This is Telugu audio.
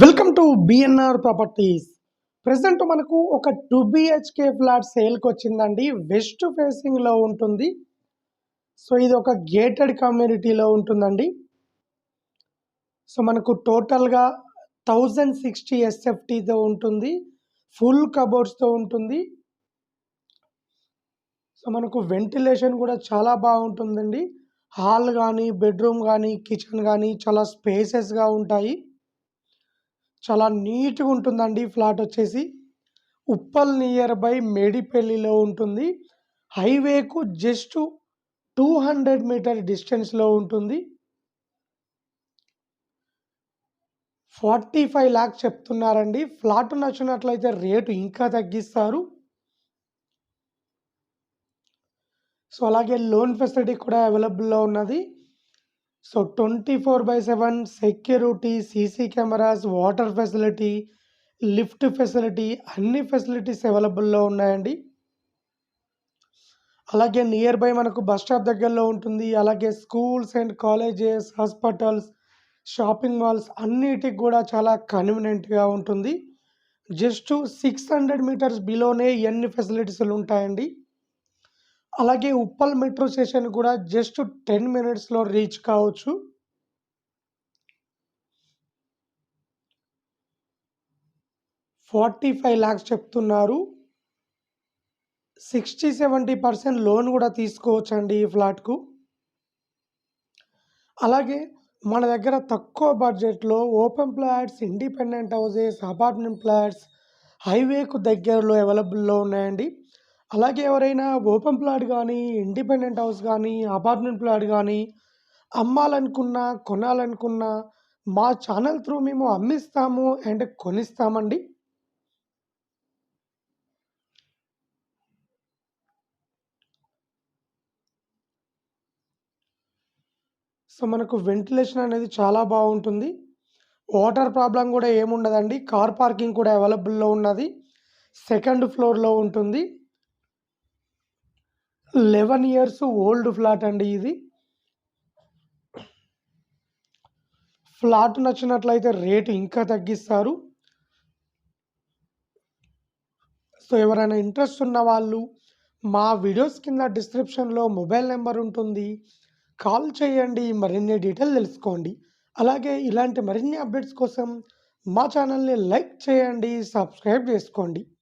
Welcome to BNR properties present మనకు ఒక టూ బిహెచ్కే ఫ్లాట్ సేల్కి వచ్చిందండి. వెస్ట్ ఫేసింగ్లో ఉంటుంది. సో ఇది ఒక గేటెడ్ కమ్యూనిటీలో ఉంటుందండి. సో మనకు టోటల్గా థౌజండ్ సిక్స్టీ ఎస్ఎఫ్టీతో ఉంటుంది. ఫుల్ కబోర్డ్స్తో ఉంటుంది. సో మనకు వెంటిలేషన్ కూడా చాలా బాగుంటుందండి. హాల్ కానీ బెడ్రూమ్ కానీ కిచెన్ కానీ చాలా స్పేసెస్గా ఉంటాయి. చాలా నీట్గా ఉంటుందండి ఫ్లాట్ వచ్చేసి. ఉప్పల్ నియర్ బై మేడిపల్లిలో ఉంటుంది. హైవేకు జస్ట్ టూ హండ్రెడ్ మీటర్ డిస్టెన్స్లో ఉంటుంది. ఫార్టీ ఫైవ్ ల్యాక్స్ చెప్తున్నారండి. ఫ్లాట్ నచ్చినట్లయితే రేటు ఇంకా తగ్గిస్తారు. సో అలాగే లోన్ ఫెసిలిటీ కూడా అవైలబుల్లో ఉన్నది. So twenty four by seven security CC cameras water facility lift facility అన్ని ఫెసిలిటీస్ అవైలబుల్లో ఉన్నాయండి. అలాగే నియర్ బై మనకు బస్ స్టాప్ దగ్గరలో ఉంటుంది. అలాగే schools and colleges hospitals shopping malls అన్నిటికి కూడా చాలా కన్వీనియంట్గా ఉంటుంది. జస్ట్ సిక్స్ హండ్రెడ్ మీటర్స్ బిలోనే ఎన్ని ఫెసిలిటీస్లు ఉంటాయండి. అలాగే ఉప్పల్ మెట్రో స్టేషన్ కూడా జస్ట్ టెన్ మినిట్స్లో రీచ్ కావచ్చు. ఫార్టీ ఫైవ్ ల్యాక్స్ చెప్తున్నారు. సిక్స్టీ సెవెంటీ పర్సెంట్ లోన్ కూడా తీసుకోవచ్చండి ఈ ఫ్లాట్కు. అలాగే మన దగ్గర తక్కువ బడ్జెట్లో open flats independent houses apartment flats హైవేకు దగ్గరలో అవైలబుల్లో ఉన్నాయండి. అలాగే ఎవరైనా ఓపెన్ ప్లాట్ కానీ ఇండిపెండెంట్ హౌస్ కానీ అపార్ట్మెంట్ ప్లాట్ కానీ అమ్మాలనుకున్నా కొనాలనుకున్నా మా ఛానల్ త్రూ మేము అమ్మిస్తాము అండ్ కొనిస్తామండి. సో మనకు వెంటిలేషన్ అనేది చాలా బాగుంటుంది. వాటర్ ప్రాబ్లం కూడా ఏముండదండి. కార్ పార్కింగ్ కూడా అవైలబుల్లో ఉన్నది. సెకండ్ ఫ్లోర్లో ఉంటుంది. లెవెన్ ఇయర్స్ ఓల్డ్ ఫ్లాట్ అండి ఇది. ఫ్లాట్ నచ్చినట్లయితే రేటు ఇంకా తగ్గిస్తారు. సో ఎవరైనా ఇంట్రెస్ట్ ఉన్న వాళ్ళు మా వీడియోస్ కింద డిస్క్రిప్షన్లో మొబైల్ నెంబర్ ఉంటుంది. కాల్ చేయండి మరిన్ని డీటెయిల్ తెలుసుకోండి. అలాగే ఇలాంటి మరిన్ని అప్డేట్స్ కోసం మా ఛానల్ని లైక్ చేయండి సబ్స్క్రైబ్ చేసుకోండి.